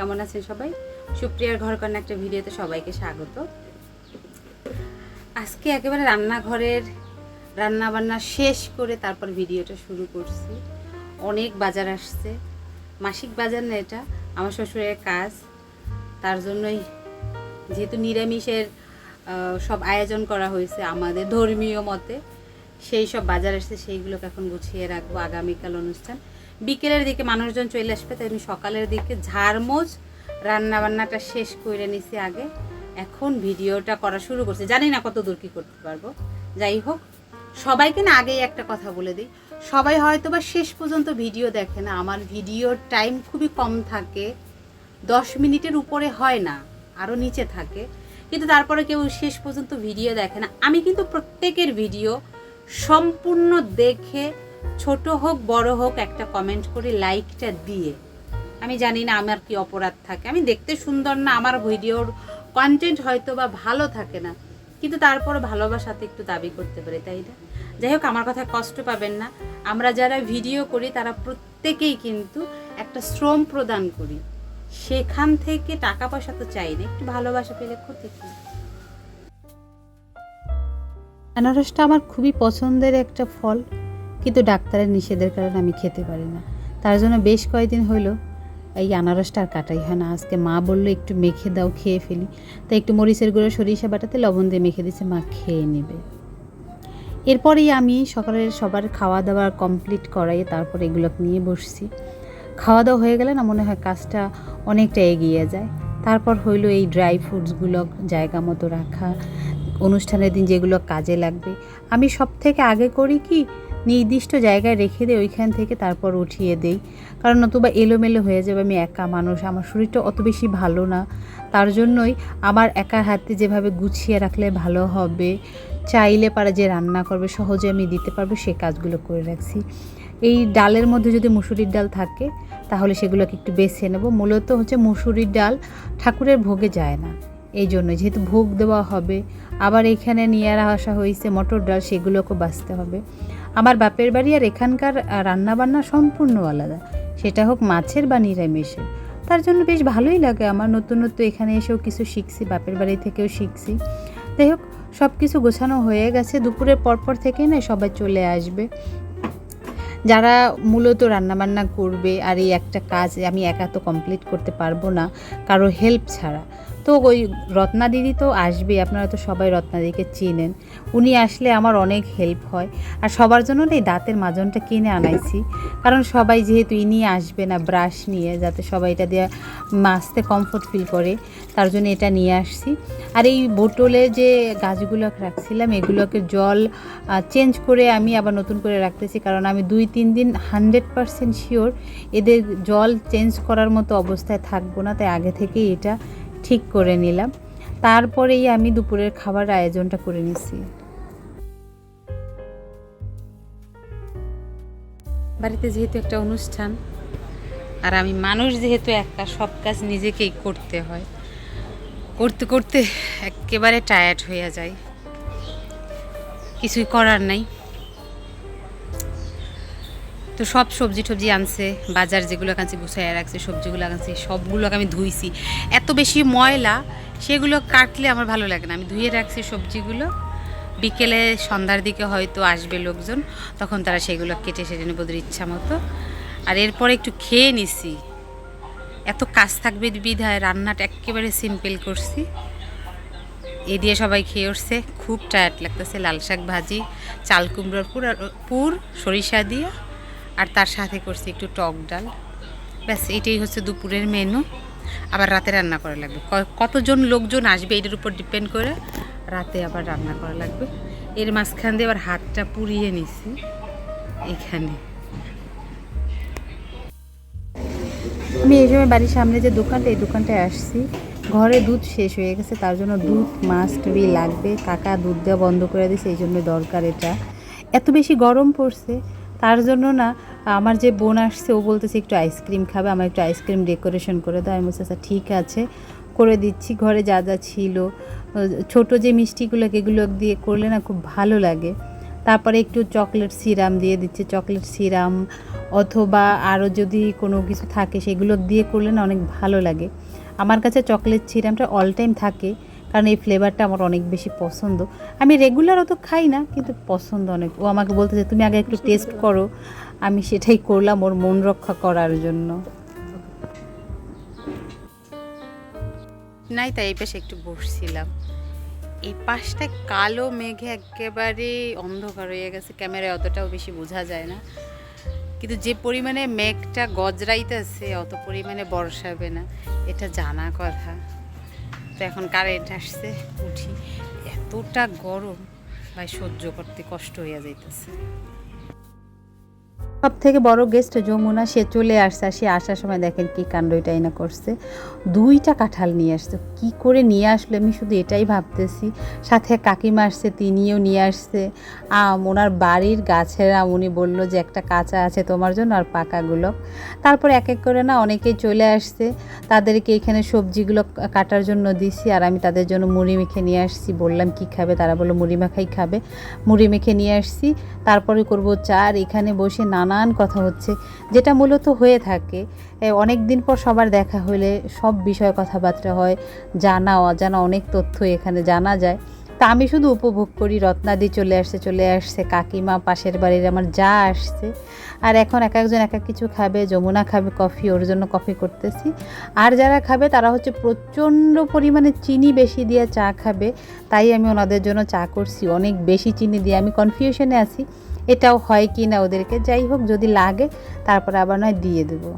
কেমন আছেন সবাই? সুপ্রিয়ার ঘর কন্যা একটা ভিডিওতে সবাইকে স্বাগত। আজকে একেবারে রান্নাঘরের রান্না বান্না শেষ করে তারপর ভিডিওটা শুরু করছি। অনেক বাজার আসছে। মাসিক বাজার না এটা, আমার শ্বশুরের কাজ। তার জন্যই যেহেতু নিরামিষের সব আয়োজন করা হয়েছে আমাদের ধর্মীয় মতে। সেই সব বাজার আসছে, সেইগুলোকে এখন গুছিয়ে রাখব আগামীকাল অনুষ্ঠান। বিকেলের দিকে মানুষজন চলে আসবে, তাই আমি সকালের দিকে ঝাড়মোজ রান্নাবান্নাটা শেষ করে নিছি আগে। এখন ভিডিওটা করা শুরু করছে। জানি না কত দূর কী করতে পারব। যাই হোক, সবাইকে না আগেই একটা কথা বলে দিই। সবাই হয়তো বা শেষ পর্যন্ত ভিডিও দেখে না, আমার ভিডিওর টাইম খুবই কম থাকে। দশ মিনিটের উপরে হয় না আরও নিচে থাকে। কিন্তু তারপরে কেউ শেষ পর্যন্ত ভিডিও দেখে না। আমি কিন্তু প্রত্যেকের ভিডিও সম্পূর্ণ দেখে ছোট হোক, বড় হোক, একটা কমেন্ট করে লাইকটা দিয়ে। আমি জানি না আমার কি অপরাধ থাকে। আমি দেখতে সুন্দর না, আমার ভিডিওর কন্টেন্ট হয়তো বা ভালো থাকে না, কিন্তু তারপর ভালোবাসাতে একটু দাবি করতে পারি, তাই না? যাই হোক, আমার কথা কষ্ট পাবেন না। আমরা যারা ভিডিও করি, তারা প্রত্যেকেই কিন্তু একটা শ্রম প্রদান করি। সেখান থেকে টাকা পয়সা তো চাই না, একটু ভালোবাসা পেলে ক্ষতি কি? আনারসটা আমার খুবই পছন্দের একটা ফল, কিন্তু ডাক্তারের নিষেধের কারণে আমি খেতে পারি না। তার জন্য বেশ কয়েকদিন হলো এই আনারসটা আর কাটাই হয় না। আজকে মা বলল, একটু মেখে দাও, খেয়ে ফেলি। তাই একটু মরিচের গুঁড়ো, সরিষা বাটাতে লবণ দিয়ে মেখে দিচ্ছে মা খেয়ে নেবে। এরপরেই আমি সকালের সবার খাওয়া দাওয়া কমপ্লিট করাই তারপর এগুলো নিয়ে বসছি। খাওয়া দাওয়া হয়ে গেলে না মনে হয় কাজটা অনেকটা এগিয়ে যায়। তারপর হইল এই ড্রাই ফ্রুটসগুলো জায়গা মতো রাখা অনুষ্ঠানের দিন যেগুলো কাজে লাগবে। আমি সব থেকে আগে করি কি, নির্দিষ্ট জায়গায় রেখে দিই ওইখান থেকে তারপর উঠিয়ে দেই। কারণ নতুবা এলোমেলো হয়ে যাবে, আমি একা মানুষ, আমার শরীরটা অত বেশি ভালো না। তার জন্যই আমার একার হাতে যেভাবে গুছিয়ে রাখলে ভালো হবে, চাইলে পারে যে রান্না করবে, সহজে আমি দিতে পারব, সে কাজগুলো করে রাখছি। এই ডালের মধ্যে যদি মুসুরির ডাল থাকে, তাহলে সেগুলোকে একটু বেছে নেব। মূলত হচ্ছে মুসুরির ডাল ঠাকুরের ভোগে যায় না। এই জন্য যেহেতু ভোগ দেওয়া হবে, আবার এখানে নিয়ে আসা হয়েছে, মটর ডাল সেগুলোকেও বাঁচতে হবে। আমার বাপের বাড়ি আর এখানকার রান্নাবান্না সম্পূর্ণ আলাদা। সেটা হোক মাছের বা নিরামিষের। তার জন্য বেশ ভালোই লাগে। আমার নতুন নতুন এখানে এসেও কিছু শিখছি, বাপের বাড়ি থেকেও শিখছি। যাই হোক সব কিছু গোছানো হয়ে গেছে। দুপুরের পরপর থেকে না সবাই চলে আসবে। যারা মূলত রান্নাবান্না করবে আর এই একটা কাজ আমি একা তো কমপ্লিট করতে পারব না, কারও হেল্প ছাড়া। তো ওই রত্না দিদি তো আসবে আপনারা তো সবাই রত্না দিদিকে চেনেন। উনি আসলে আমার অনেক হেল্প হয়। আর সবার জন্য এই দাঁতের মাজনটা কিনে আনাইছি। কারণ সবাই যেহেতু ইনি আসবে না ব্রাশ নিয়ে, যাতে সবাই এটা দিয়ে মাজতে কমফোর্ট ফিল করে, তার জন্য এটা নিয়ে আসছি। আর এই বোটলে যে গাছগুলো রাখছিলাম, এগুলোকে জল চেঞ্জ করে আমি আবার নতুন করে রাখতেছি। কারণ আমি দুই, তিন দিন হান্ড্রেড পারসেন্ট শিওর এদের জল চেঞ্জ করার মতো অবস্থায় থাকব না, তাই আগে থেকেই এটা ঠিক করে নিলাম। তারপরেই আমি দুপুরের খাবার আয়োজনটা করে নিছি। বাড়িতে যেহেতু একটা অনুষ্ঠান, আর আমি মানুষ যেহেতু একটা, সব কাজ নিজেকেই করতে হয়। করতে করতে একেবারে টায়ার্ড হয়ে যায় কিছুই করার নাই। তো সব সবজি টবজি আনছে, বাজার যেগুলো কাছে গুছাইয়া রাখছে, সবজিগুলো আনছে, সবগুলোকে আমি ধুইছি। এত বেশি ময়লা, সেগুলো কাটলে আমার ভালো লাগে না। আমি ধুয়ে রাখছি সবজিগুলো, বিকেলে সন্ধ্যার দিকে হয়তো আসবে লোকজন, তখন তারা সেগুলো কেটে সেটে নেব ওদের ইচ্ছা মতো। আর এরপরে একটু খেয়ে নিছি। এত কাজ থাকবে বিধায়, রান্নাটা একেবারে সিম্পল করছি। এ দিয়ে সবাই খেয়ে উঠছে, খুব টায়ার্ড লাগতেছে, লাল শাক ভাজি, চাল কুমড়োর পুর আর- পুর, সরিষা দিয়ে। আর তার সাথে করছি একটু টক ডাল। ব্যাস, এটাই হচ্ছে দুপুরের মেনু আবার রাতে রান্না করা লাগবে। কতজন লোকজন আসবে এটার উপর ডিপেন্ড করে। রাতে আবার রান্না করা লাগবে। এর মাঝখান দিয়ে আবার হাতটা পুড়িয়ে নিছি। এখানে। আমি এই সময় বাড়ির সামনে যে দোকানটা, এই দোকানটায় আসছি। ঘরে দুধ শেষ হয়ে গেছে, তার জন্য দুধ মাস্ট বি লাগবে। কাকা দুধ দেওয়া বন্ধ করে দিয়েছে, এই জন্য দরকার এটা। এত বেশি গরম পড়ছে, তার জন্য না আমার যে বোন আসছে, ও বলতেছে একটু আইসক্রিম খাবে, আমার একটু আইসক্রিম ডেকোরেশন করে দাও। আমি বলছি আচ্ছা ঠিক আছে, করে দিচ্ছি। ঘরে যা যা ছিল, ছোট যে মিষ্টিগুলো, এগুলো দিয়ে করলে না খুব ভালো লাগে। তারপরে একটু চকলেট সিরাম দিয়ে দিচ্ছে চকলেট সিরাম অথবা আরও যদি কোনো কিছু থাকে, সেগুলো দিয়ে করলে না অনেক ভালো লাগে। আমার কাছে চকলেট সিরামটা অল টাইম থাকে। কারণ এই ফ্লেভারটা আমার অনেক বেশি পছন্দ। আমি রেগুলার অত খাই না কিন্তু পছন্দ অনেক। ও আমাকে বলতেছে তুমি আগে একটু টেস্ট করো। আমি সেটাই করলাম ওর মন রক্ষা করার জন্য। নাই তাই এই পাশে একটু বসছিলাম। এই পাশটা কালো মেঘে একেবারে অন্ধকার হয়ে গেছে। ক্যামেরায় অতটাও বেশি বোঝা যায় না। কিন্তু যে পরিমাণে মেঘটা গজরাইতেছে অত পরিমাণে বর্ষাবে না। এটা জানা কথা। তো এখন কারেন্ট আসছে উঠি। এতটা গরম ভাই সহ্য করতে কষ্ট হইয়া যাইতেছে। সব থেকে বড় গেস্ট যমুনা, সে চলে আসছে সে আসার সময় দেখেন কি কাণ্ড এটাই না করছে। দুইটা কাঁঠাল নিয়ে আসছে। কি করে নিয়ে আসলো আমি শুধু এটাই ভাবতেছি। সাথে কাকিমা আসছে, তিনিও নিয়ে আসছে। আম, ওনার বাড়ির গাছের আম উনি বলল যে একটা কাঁচা আছে তোমার জন্য আর পাকাগুলো। তারপর এক এক করে না অনেকেই চলে আসছে। তাদেরকে এখানে সবজিগুলো কাটার জন্য দিছি আর আমি তাদের জন্য মুড়ি মেখে নিয়ে আসছি। বললাম, কি খাবে? তারা বলল, মুড়ি মাখাই খাবে। মুড়ি মেখে নিয়ে আসছি। তারপরে করব চা আর এখানে বসে নানান কথা হচ্ছে, যেটা মূলত হয়ে থাকে। অনেক দিন পর সবার দেখা হলে সব বিষয়ে কথাবার্তা হয়, জানা, অজানা অনেক তথ্য এখানে জানা যায়। তা আমি শুধু উপভোগ করি, রত্নাদি চলে আসছে চলে আসছে, কাকিমা, পাশের বাড়ির আমার যা আসছে। আর এখন এক একজন এক এক কিছু খাবে, যমুনা খাবে, কফি, ওর জন্য কফি করতেছি। আর যারা খাবে, তারা হচ্ছে প্রচণ্ড পরিমাণে চিনি বেশি দিয়ে চা খাবে। তাই আমি ওনাদের জন্য চা করছি, অনেক বেশি চিনি দিয়ে। আমি কনফিউশনে আছি। এটাও হয় কি না ওদেরকে যাই হোক যদি লাগে তারপর আবার নয় দিয়ে দেবো।